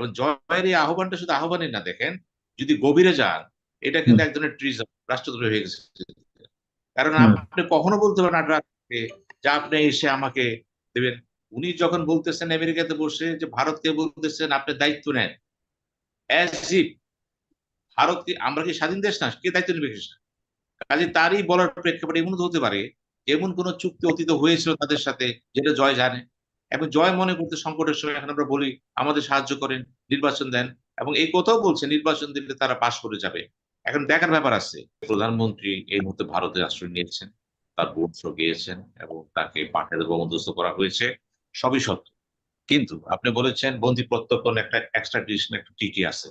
এবং জয়ের এই আহ্বানটা শুধু আহ্বানই না দেখেন যদি গভীরে যান এটা কিন্তু এক ধরনের ট্রিজম রাষ্ট্রদ্রোহী হয়ে গেছে। কারণ আপনি কখনো বলতে পারেন রাষ্ট্রকে যে আপনি এসে আমাকে দেবেন। উনি যখন বলতেছেন আমেরিকাতে বসে যে ভারতকে বলতেছেন আপনি দায়িত্ব নেন। অ্যাজ ইফ ভারত কি আমরা কি স্বাধীন দেশ না? কে দায়িত্ব নেবে কৃষ্ণ কাজে তারই বলার প্রেক্ষাপটে এমন হতে পারে এমন কোন চুক্তি অতীত হয়েছিল তাদের সাথে যেটা জয় জানে। এবং জয় মনে করতে সংকটের সময় এখন আমরা বলি, আমাদের সাহায্য করেন, নির্বাচন দেন এবং এই কথাও বলছে নির্বাচন দিলে তারা পাশ করে যাবে। এখন দেখার ব্যাপার আছে। প্রধানমন্ত্রী এই মুহূর্তে ভারতে আশ্রয় নিয়েছেন, তার বংশ গিয়েছেন এবং তাকে পাঠাতে বন্দোবস্ত করা হয়েছে, সবই সত্য। কিন্তু আপনি বলেছেন বন্দি প্রত্যর্পণ একটা এক্সট্রা এক্সট্রাডিশন একটা টিটি আছে।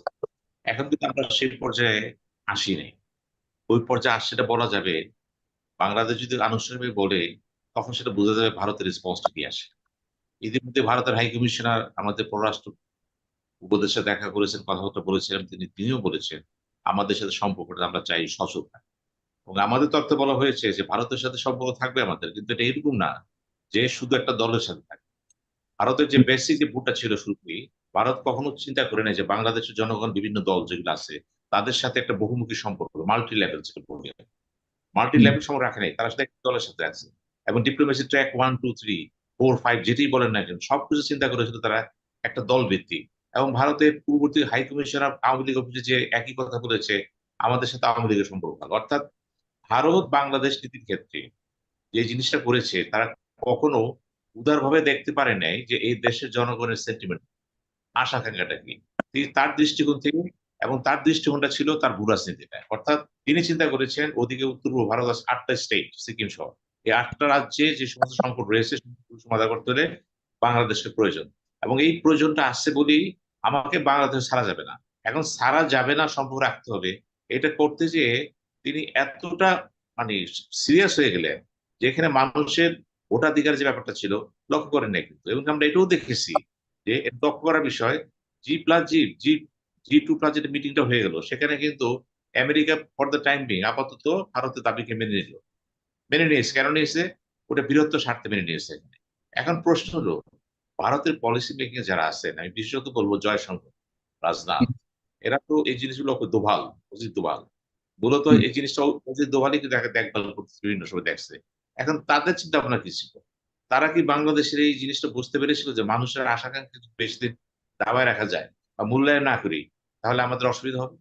এখন কিন্তু আমরা সেই পর্যায়ে আসি নাই। ওই পর্যায়ে আসছে সেটা বলা যাবে, বাংলাদেশ যদি আনুষ্ঠানিকভাবে বলে, তখন সেটা বোঝা যাবে ভারতের রেসপন্সটা কি আসে। ইতিমধ্যে ভারতের হাই কমিশনার আমাদের পররাষ্ট্র উপদেশে দেখা করেছেন, কথাবার্তা বলেছিলেন, তিনি তিনিও বলেছেন, আমাদের সাথে সম্পর্কটা আমরা চাই সচল এবং আমাদের তথ্যে বলা হয়েছে যে ভারতের সাথে সম্পর্ক থাকবে আমাদের, কিন্তু এটা এরকম না যে শুধু একটা দলের সাথে থাকবে। ভারতের যে বেসিক যে ভুটটা ছিল শুরুতেই, ভারত কখনো চিন্তা করে নেই যে বাংলাদেশের জনগণ বিভিন্ন দল যেগুলো আছে, তাদের সাথে একটা বহুমুখী সম্পর্ক মাল্টি লেভেল যেটা মাল্টি লেভেল সম্পর্ক রাখে নাই, তারা সাথে দলের সাথে আছে। এবং diplomacy track one two three four five যেটাই বলেন না কেন, সবকিছু চিন্তা করেছিল তারা একটা দল ভিত্তিক এবং ভারতের পূর্ববর্তী হাই কমিশনার আওয়ামী লীগ অফিসে যে একই কথা বলেছে, আমাদের সাথে আওয়ামী লীগের সম্পর্ক অর্থাৎ ভারত, বাংলাদেশ নীতির ক্ষেত্রে যে জিনিসটা করেছে, তারা কখনো উদারভাবে দেখতে পারে নাই যে এই দেশের জনগণের সেন্টিমেন্ট আশা আশাকাঙ্ক্ষাটা কি? তিনি তার দৃষ্টিকোণ থেকে এবং তার দৃষ্টিকোণটা ছিল তার ভূ রাজনীতিটা অর্থাৎ তিনি চিন্তা করেছেন, ওদিকে উত্তর পূর্ব ভারত আটটা স্টেট সিকিম সহ এই আটটা রাজ্যে যে সমস্ত সংকট রয়েছে সমাধান করতে হলে বাংলাদেশের প্রয়োজন। এবং এই প্রয়োজনটা আসছে বলেই আমাকে বাংলাদেশ ছাড়া যাবে না। এখন ছাড়া যাবে না সম্পর্ক রাখতে হবে। এটা করতে যেয়ে তিনি এতটা মানে সিরিয়াস হয়ে গেলেন যেখানে মানুষের ভোটাধিকার যে ব্যাপারটা ছিল, লক্ষ্য করেন নাই কিন্তু। এবং আমরা এটাও দেখেছি যে লক্ষ্য করার বিষয় G plus G G G two plus যেটা মিটিংটা হয়ে গেল, সেখানে কিন্তু America for the time being আপাতত ভারতের দাবিকে মেনে নিল। মেনে নিয়েছে। কেন নিয়েছে? ওটা বৃহত্তর স্বার্থে মেনে নিয়েছে এখন। প্রশ্ন হলো ভারতের পলিসি মেকিং যারা আছেন আমি বিশেষত বলব জয়শঙ্কর রাজনাথ এরা তো এই জিনিসগুলো দোভাল অজিত দোভাল। মূলত এই জিনিসটা অজিত দোভালই দেখা দেখভাল করতেছে বিভিন্ন সময় দেখছে। এখন তাদের চিন্তা ভাবনা কি ছিল? তারা কি বাংলাদেশের এই জিনিসটা বুঝতে পেরেছিল যে মানুষের আশাকাঙ্ক্ষা বেশি দিন দাবায় রাখা যায় বা মূল্যায়ন না করি তাহলে আমাদের অসুবিধা হবে?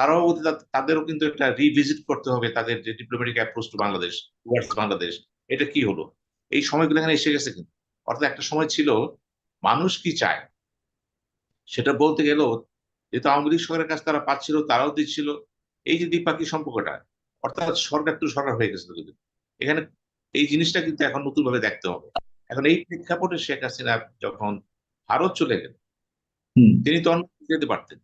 তারাও তাদেরও কিন্তু একটা রিভিজিট করতে হবে তাদের যে diplomatic approach to Bangladesh towards Bangladesh এটা কি হলো? এই সময়গুলো এখানে এসে গেছে কিন্তু। অর্থাৎ একটা সময় ছিল মানুষ কি চায়? সেটা বলতে গেলেও যেহেতু আওয়ামী লীগ সরকারের কাছে তারা পাচ্ছিল তারাও দিচ্ছিল এই যে দ্বিপাক্ষিক সম্পর্কটা অর্থাৎ সরকার তো সরকার হয়ে গেছে কিন্তু। এখানে এই জিনিসটা কিন্তু এখন নতুন ভাবে দেখতে হবে। এখন এই প্রেক্ষাপটে শেখ হাসিনা যখন ভারত চলে গেল হুম। তিনি তো অন্য যেতে পারতেন।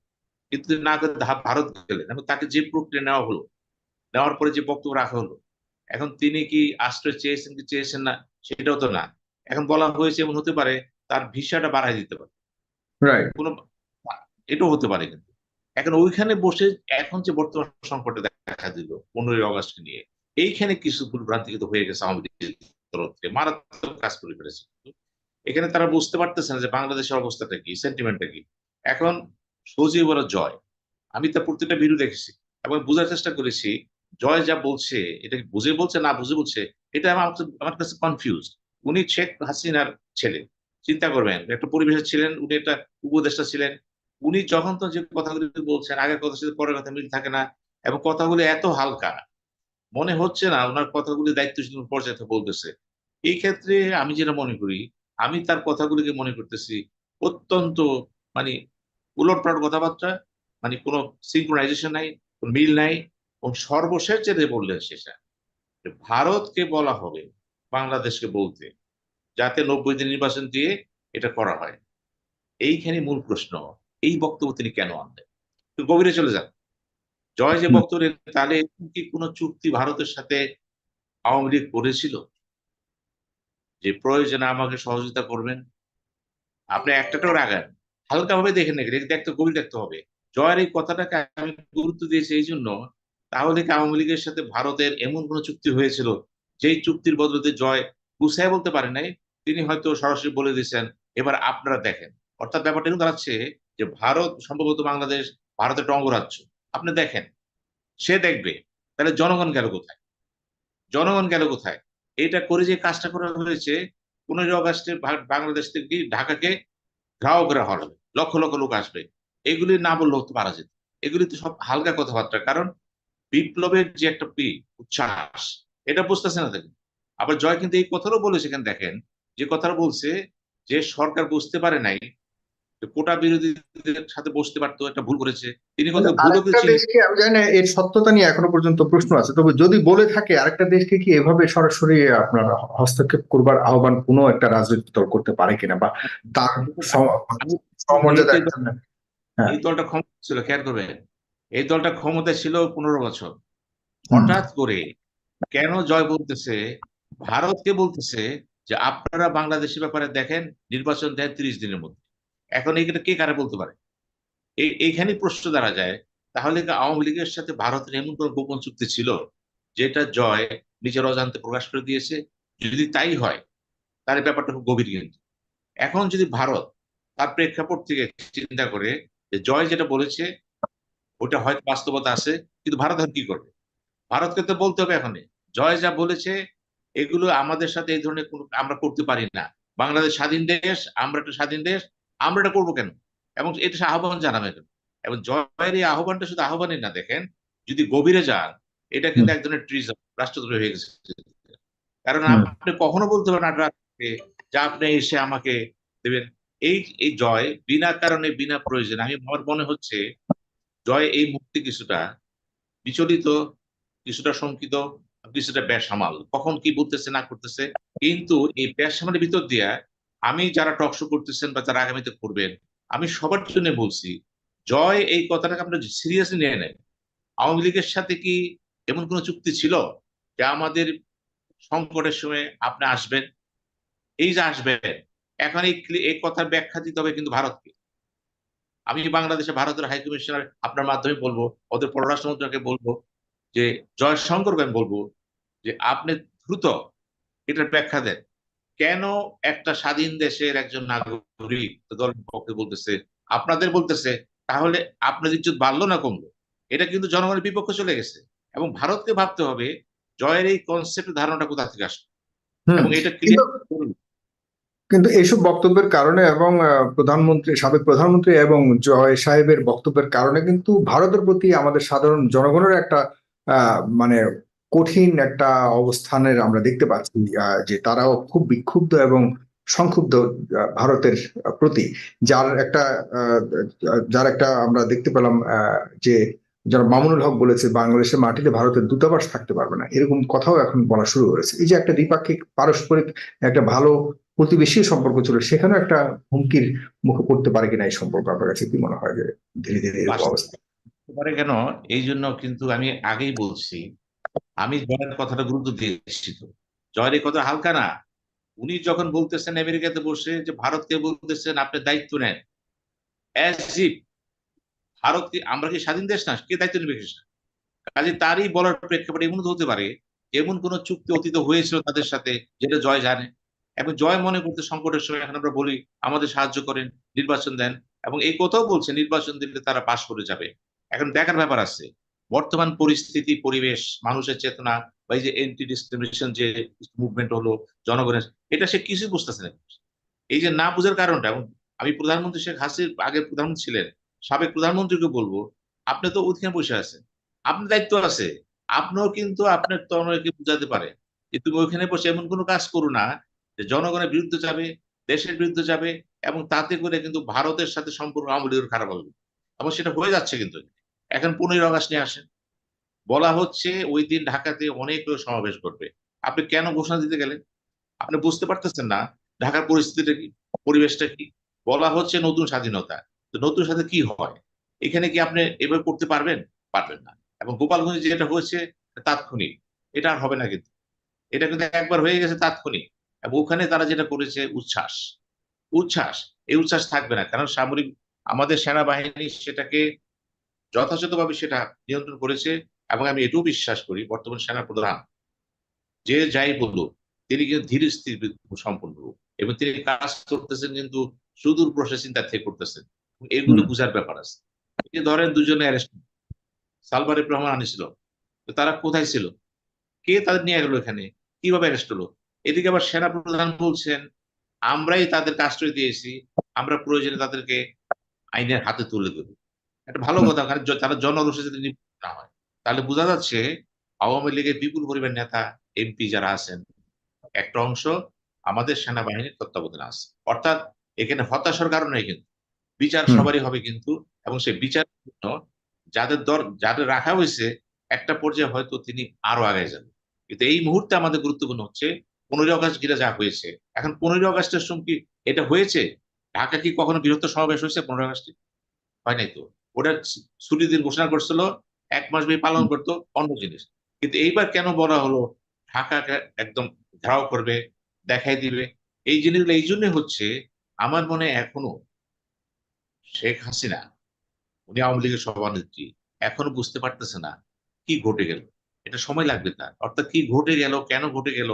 কিন্তু না করে ভারত গেলেন। এবং তাকে যে প্রক্রিয়া নেওয়া হলো নেওয়ার পরে যে বক্তব্য রাখা হলো এখন তিনি কি আশ্রয় চেয়েছেন কি চেয়েছেন না সেটাও তো না। এখন বলা হয়েছে এমন হতে পারে তার ভিসাটা বাড়াই দিতে পারে। কোনো এটাও হতে পারে কিন্তু। এখন ওইখানে বসে এখন যে বর্তমান সংকটে দেখা দিল পনেরোই অগস্ট নিয়ে এইখানে কিছু ভুলভ্রান্তি কিন্তু হয়ে গেছে আমাদের তরফ। থেকে মারাত্মক কাজ করে ফেলেছে। এখানে তারা বুঝতে পারতেছে না যে বাংলাদেশের অবস্থাটা কি সেন্টিমেন্টটা কি। এখন সজীব ওরা জয়। আমি তার প্রত্যেকটা ভিডিও দেখেছি এবং বোঝার চেষ্টা করেছি, জয় যা বলছে, এটা বুঝে বলছে, না বুঝে বলছে, এটা আমার আমার কাছে কনফিউজ উনি শেখ হাসিনার ছেলে। চিন্তা করবেন, একটা পরিবেশে ছিলেন, উনি একটা উপদেষ্টা ছিলেন। উনি যখন তো যে কথাগুলি বলছেন, আগের কথার সাথে পরের কথা মিল থাকে না এবং কথাগুলি এত হালকা, মনে হচ্ছে না ওনার কথাগুলি দায়িত্বশীল পর্যায়ে বলতেছে। এই ক্ষেত্রে আমি যেটা মনে করি, আমি তার কথাগুলিকে মনে করতেছি অত্যন্ত মানে উলটপালট কথাবার্তা মানে কোনো সিঙ্ক্রোনাইজেশন নাই কোনো মিল নাই এবং সর্বশেষ যেটা বললেন সেটা ভারতকে বলা হবে বাংলাদেশকে বলতে যাতে নব্বই দিন নির্বাচন দিয়ে এটা করা হয়। এইখানে মূল প্রশ্ন এই বক্তব্য তিনি কেন আনলেন? গভীরে চলে যান। জয় যে বক্তব্য তাহলে কি কোনো চুক্তি ভারতের সাথে আওয়ামী লীগ করেছিল? যে প্রয়োজনে আমাকে সহযোগিতা করবেন? আপনি একটাটাও রাখেন হালকা ভাবে দেখেন নাকি দেখতে, গভীর দেখতে হবে। জয়ের এই কথাটাকে আমি গুরুত্ব দিয়েছি এই জন্য, তাহলে কি আওয়ামী লীগের সাথে ভারতের এমন কোন চুক্তি হয়েছিল? যেই চুক্তির বদলতে জয় গুছায় বলতে পারে নাই, তিনি হয়তো সরাসরি বলে দিয়েছেন, এবার আপনারা দেখেন। অর্থাৎ ব্যাপারটা কিন্তু দাঁড়াচ্ছে যে ভারত, সম্ভবত বাংলাদেশ, ভারতের একটা অঙ্গরাজ্য। আপনি দেখেন, সে দেখবে, তাহলে জনগণ গেল কোথায়? জনগণ গেল কোথায়? এটা করে যে কাজটা করা হয়েছে, পনেরোই আগস্টে বাংলাদেশ থেকে ঢাকাকে ঘাও হল লক্ষ লক্ষ লোক আসবে। এগুলি না বললেও তো পারা যেত এগুলি তো সব হালকা কথাবার্তা। কারণ বিপ্লবের যে একটা পি, উচ্ছ্বাস, এটা বুঝতেছে না দেখেন। আবার জয় কিন্তু এই কথাটাও বলে সেখানে দেখেন, যে কথাটা বলছে, যে সরকার বুঝতে পারে নাই কোটা বিরোধীদের সাথে বসতে পারতো একটা ভুল করেছে। তিনি কথা ভুলও আরেকটা আমি জানি না এর সত্যতা নিয়ে এখনও পর্যন্ত প্রশ্ন আছে। তবে যদি বলে থাকে আরেকটা দেশকে কি এভাবে সরাসরি আপনার হস্তক্ষেপ করবার আহ্বান কোনো একটা রাজনৈতিক দল করতে পারে কিনা বা তার এই হ্যাঁ। এই দলটা ক্ষমতা ছিল খেয়াল করবেন। এই দলটা ক্ষমতা ছিল পনেরো বছর। হঠাৎ করে কেন জয় বলতেছে? ভারতকে বলতেছে যে আপনারা বাংলাদেশের ব্যাপারে দেখেন নির্বাচন দেন তিরিশ দিনের মধ্যে। এখন এইটা কে কারে বলতে পারে? এই এইখানে প্রশ্ন দাঁড়া যায়, তাহলে আওয়ামী লীগের সাথে ভারতের এমন কোনো গোপন চুক্তি ছিল? যেটা জয় নিজের অজান্তে প্রকাশ করে দিয়েছে, যদি তাই হয় তার ব্যাপারটা খুব গভীর কিন্তু। এখন যদি ভারত তার প্রেক্ষাপট থেকে চিন্তা করে যে জয় যেটা বলেছে, ওটা হয়তো বাস্তবতা আছে, কিন্তু ভারত এখন কি করবে? ভারতকে তো বলতে হবে এখন জয় যা বলেছে, এগুলো আমাদের সাথে এই ধরনের কোনো আমরা করতে পারি না। বাংলাদেশ স্বাধীন দেশ, আমরা একটা স্বাধীন দেশ আমরা এটা করব কেন? এবং এটা আহ্বান জানাবে কেন? এবং জয়ের এই আহ্বানটা শুধু আহ্বানই না দেখেন যদি গভীরে যান এটা কিন্তু এক ধরনের ট্রিজম রাষ্ট্রদ্রোহী হয়ে গেছে। কারণ আপনি কখনো বলতে পারেন রাষ্ট্রকে যে আপনি এসে আমাকে দেবেন। এই এই জয় বিনা কারণে বিনা প্রয়োজনে আমি আমার মনে হচ্ছে জয় এই মুক্তি কিছুটা বিচলিত কিছুটা শঙ্কিত কিছুটা বেসামাল। কখন কি বলতেছে না করতেছে কিন্তু এই বেসামালের ভিতর দিয়া আমি যারা টক শো করতেছেন বা যারা আগামীতে করবেন, আমি সবার জন্য বলছি, জয় এই কথাটাকে আমরা সিরিয়াসলি নিয়ে নেন। আওয়ামী লীগের সাথে কি এমন কোনো চুক্তি ছিল যে আমাদের সংকটের সময় আপনি আসবেন? এই যে আসবেন, এখন এই এই কথার ব্যাখ্যা দিতে হবে কিন্তু ভারতকে। আমি বাংলাদেশে ভারতের হাই কমিশনার আপনার মাধ্যমে বলব, ওদের পররাষ্ট্র মন্ত্রীকে বলব, যে জয়শঙ্করকে আমি বলব, যে আপনি দ্রুত এটার ব্যাখ্যা দেন। কেন একটা স্বাধীন দেশের একজন নাগরিক দলের পক্ষে বলতেছে আপনাদের বলতেছে তাহলে আপনাদের ইজ্জত বাড়লো না কমলো? এটা কিন্তু জনগণের বিপক্ষে চলে গেছে। এবং ভারতকে ভাবতে হবে জয়ের এই কনসেপ্ট ধারণাটা কোথা থেকে আসলো। এবং এটা ক্লিয়ার কিন্তু এইসব বক্তব্যের কারণে এবং প্রধানমন্ত্রী সাবেক প্রধানমন্ত্রী এবং জয় সাহেবের বক্তব্যের কারণে কিন্তু ভারতের প্রতি আমাদের সাধারণ জনগণের একটা আহ, মানে কঠিন একটা অবস্থানের আমরা দেখতে পাচ্ছি যে তারাও খুব বিক্ষুব্ধ এবং সংক্ষুব্ধ ভারতের প্রতি যার একটা যার একটা আমরা দেখতে পেলাম যে যারা মামুনুল হক বলেছে বাংলাদেশের মাটিতে ভারতের দূতাবাস থাকতে পারবে না। এরকম কথাও এখন বলা শুরু করেছে। এই যে একটা দ্বিপাক্ষিক পারস্পরিক একটা ভালো প্রতিবেশী সম্পর্ক ছিল সেখানেও একটা হুমকির মুখে পড়তে পারে কিনা এই সম্পর্ক আপনার কাছে কি মনে হয় যে ধীরে ধীরে এরকম অবস্থা? পারে কেন? এই জন্য কিন্তু আমি আগেই বলছি আমি জয়ের কথাটা গুরুত্ব দিয়ে এসেছি তো। জয়ের এই কথা হালকা না। উনি যখন বলতেছেন আমেরিকাতে বসে যে ভারতকে বলতেছেন, আপনি দায়িত্ব নেন। ভারত কি, আমরা কি স্বাধীন দেশ না? কে দায়িত্ব নেবে কাজে তারই বলার প্রেক্ষাপটে এমন হতে পারে, এমন কোন চুক্তি অতীত হয়েছিল তাদের সাথে যেটা জয় জানে। এবং জয় মনে করতে সংকটের সময় এখন আমরা বলি, আমাদের সাহায্য করেন, নির্বাচন দেন। এবং এই কথাও বলছে, নির্বাচন দিলে তারা পাশ করে যাবে। এখন দেখার ব্যাপার আছে বর্তমান পরিস্থিতি, পরিবেশ, মানুষের চেতনা বা এই যে এন্টি ডিসক্রিমিনেশন যে মুভমেন্ট হলো, জনগণের, এটা সে কিছুই বুঝতেছে না। এই যে না বুঝার কারণটা, এবং আমি প্রধানমন্ত্রী শেখ হাসির আগের প্রধানমন্ত্রী ছিলেন, সাবেক প্রধানমন্ত্রীকে বলব, আপনি তো ওইখানে বসে আছেন, আপনার দায়িত্ব আছে, আপনিও কিন্তু আপনার তনয়কে বুঝাতে পারে যে তুমি ওইখানে বসে এমন কোনো কাজ করো না যে জনগণের বিরুদ্ধে যাবে, দেশের বিরুদ্ধে যাবে, এবং তাতে করে কিন্তু ভারতের সাথে সম্পর্ক আওয়ামী খারাপ হবে। এবং সেটা হয়ে যাচ্ছে কিন্তু। এখন পনেরোই আগস্ট নিয়ে আসেন। বলা হচ্ছে ওই দিন ঢাকাতে অনেক লোক সমাবেশ করবে। আপনি কেন ঘোষণা দিতে গেলেন? আপনি বুঝতে পারতেছেন না ঢাকার পরিস্থিতিটা কি, পরিবেশটা কি? বলা হচ্ছে নতুন স্বাধীনতা। তো নতুন সাথে কি হয়? এখানে কি আপনি এভাবে করতে পারবেন? পারবেন না। এবং গোপালগঞ্জে যেটা হয়েছে তাৎক্ষণিক, এটা আর হবে না কিন্তু। এটা কিন্তু একবার হয়ে গেছে তাৎক্ষণিক। এবং ওখানে তারা যেটা করেছে, উচ্ছ্বাস। উচ্ছ্বাস, এই উচ্ছ্বাস থাকবে না। কারণ সামরিক, আমাদের সেনাবাহিনী সেটাকে যথাযথভাবে সেটা নিয়ন্ত্রণ করেছে এবং আমি এটাও বিশ্বাস করি বর্তমান সেনা প্রধান যে যাই বলুক তিনি কিন্তু ধীর স্থির সম্পন্ন এবং তিনি কাজ করতেছেন কিন্তু সুদূর প্রশাসন তার থেকে করতেছেন। এগুলো বুঝার ব্যাপার আছে। যে ধরেন দুজনে অ্যারেস্ট সালবার রহমান আনিছিল। তারা কোথায় ছিল? কে তাদের নিয়ে গেল এখানে? কীভাবে অ্যারেস্ট হলো? এদিকে আবার সেনা প্রধান বলছেন আমরাই তাদেরকে আশ্রয় দিয়েছি আমরা প্রয়োজনে তাদেরকে আইনের হাতে তুলে দেবো। একটা ভালো কথা কারণ তারা জনরোষে যদি না হয়। তাহলে বোঝা যাচ্ছে আওয়ামী লীগের বিপুল পরিমাণ নেতা এমপি যারা আছেন একটা অংশ আমাদের সেনাবাহিনীর তত্ত্বাবধানে আছে। অর্থাৎ এখানে হতাশার কারণে কিন্তু। বিচার সবারই হবে কিন্তু এবং সেই বিচার যাদের দর যাদের রাখা হয়েছে একটা পর্যায়ে হয়তো তিনি আরও আগায় যাবেন। কিন্তু এই মুহূর্তে আমাদের গুরুত্বপূর্ণ হচ্ছে পনেরোই আগস্ট ঘিরে যা হয়েছে। এখন পনেরোই আগস্টের সময় কি এটা হয়েছে? ঢাকা কি কখনো বৃহত্তর সমাবেশ হয়েছে পনেরোই আগস্টে? হয় নাই তো। ওটা ছুটির দিন ঘোষণা করছিল এক মাস ব্যাপী পালন করতো অন্য জিনিস। কিন্তু এইবার কেন বলা হলো? ঢাকাকে একদম ঘেরাও করবে দেখাই দিবে। এই জিনিসগুলো এই জন্য হচ্ছে আমার মনে এখনও শেখ হাসিনা উনি আওয়ামী লীগের সভানেত্রী এখনও বুঝতে পারতেছে না কি ঘটে গেল। এটা সময় লাগবে তার। অর্থাৎ কি ঘটে গেল কেন ঘটে গেল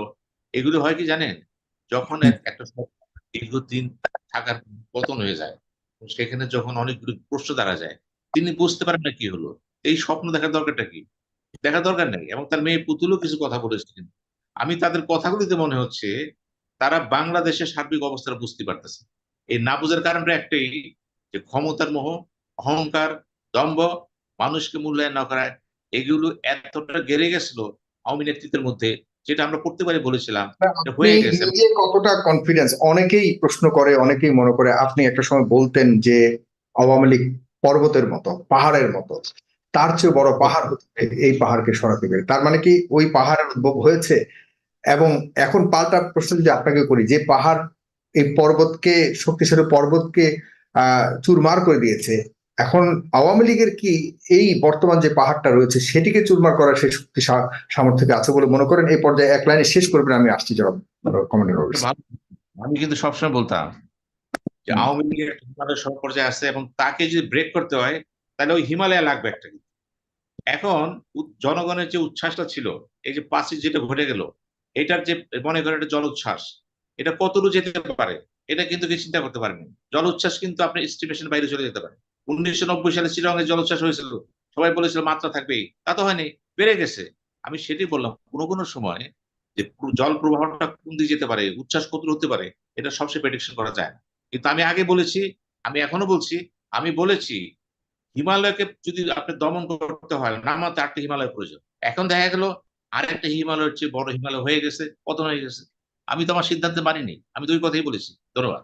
এগুলো হয় কি জানেন? যখন একটা দীর্ঘদিন থাকার পতন হয়ে যায় সেখানে যখন অনেকগুলো প্রশ্ন দাঁড়া যায় তিনি বুঝতে পারেন না কি হলো। এই স্বপ্ন দেখার দরকারটা কি? দেখার দরকার নেই। এবং তার মেয়ে পুতুলও কিছু কথা বলেছিলেন আমি তাদের কথাগুলিতে মনে হচ্ছে তারা বাংলাদেশের সার্বিক অবস্থা বুঝতে পারতেছে। এই না বোঝার কারণটা একটাই যে ক্ষমতার মোহ অহংকার দম্ভ মানুষকে মূল্যায়ন না করা এগুলো এতটা গেড়ে গেছিল আওয়ামী নেতৃত্বের মধ্যে যেটা আমরা করতে পারি বলেছিলাম হয়ে গেছে। কতটা কনফিডেন্স অনেকেই প্রশ্ন করে অনেকেই মনে করে আপনি একটা সময় বলতেন যে আওয়ামী লীগ পর্বতের মতো, পাহাড়ের মতো। তার চেয়ে বড় পাহাড় হতে এই পাহাড়কে সরাতে পারে তার মানে কি ওই পাহাড়ের উদ্ভব হয়েছে? এবং এখন পাল্টা প্রশ্ন যদি আপনাকে করি, যে পাহাড় এই পর্বতকে, শক্তিশালী পর্বতকে আহ চুরমার করে দিয়েছে, এখন আওয়ামী লীগের কি এই বর্তমান যে পাহাড়টা রয়েছে, সেটিকে চুরমার করার সেই শক্তি সামর্থ্য আছে বলে মনে করেন? এই পর্যায়ে এক লাইনে শেষ করবেন, আমি আসছি, জনাব কমান্ডার। আমি কিন্তু সবসময় বলতাম যে আওয়ামী লীগের পর্যায়ে আছে এবং তাকে যদি ব্রেক করতে হয় তাহলে ওই হিমালয় লাগবে একটা এখন জনগণের যে উচ্ছ্বাসটা ছিল এই যে পাঁচই যেটা ঘটে গেল এটার যে মনে করেন একটা জল উচ্ছ্বাস এটা কতটুকু যেতে পারে? এটা কিন্তু কেউ চিন্তা করতে পারেনি। জল উচ্ছ্বাস কিন্তু আপনি এস্টিমেশন বাইরে চলে যেতে পারে। উনিশশো নব্বই সালে শ্রীরঙের জল উচ্ছ্বাস হয়েছিল। সবাই বলেছিল মাত্রা থাকবেই। তা তো হয়নি বেড়ে গেছে। আমি সেটাই বললাম কোনো কোনো সময় যে জল প্রবাহটা কোন দিকে যেতে পারে উচ্ছ্বাস কত হতে পারে এটা সবসময় প্রেডিকশন করা যায় না। কিন্তু আমি আগে বলেছি, আমি এখনও বলছি, আমি বলেছি, হিমালয়কে যদি আপনি দমন করতে হয় নামাতে একটা হিমালয় প্রয়োজন। এখন দেখা গেল, আরেকটা হিমালয় হচ্ছে বড় হিমালয় হয়ে গেছে, পতন হয়ে গেছে। আমি তো আমার সিদ্ধান্তে মানিনি, আমি দুই কথাই বলেছি। ধন্যবাদ।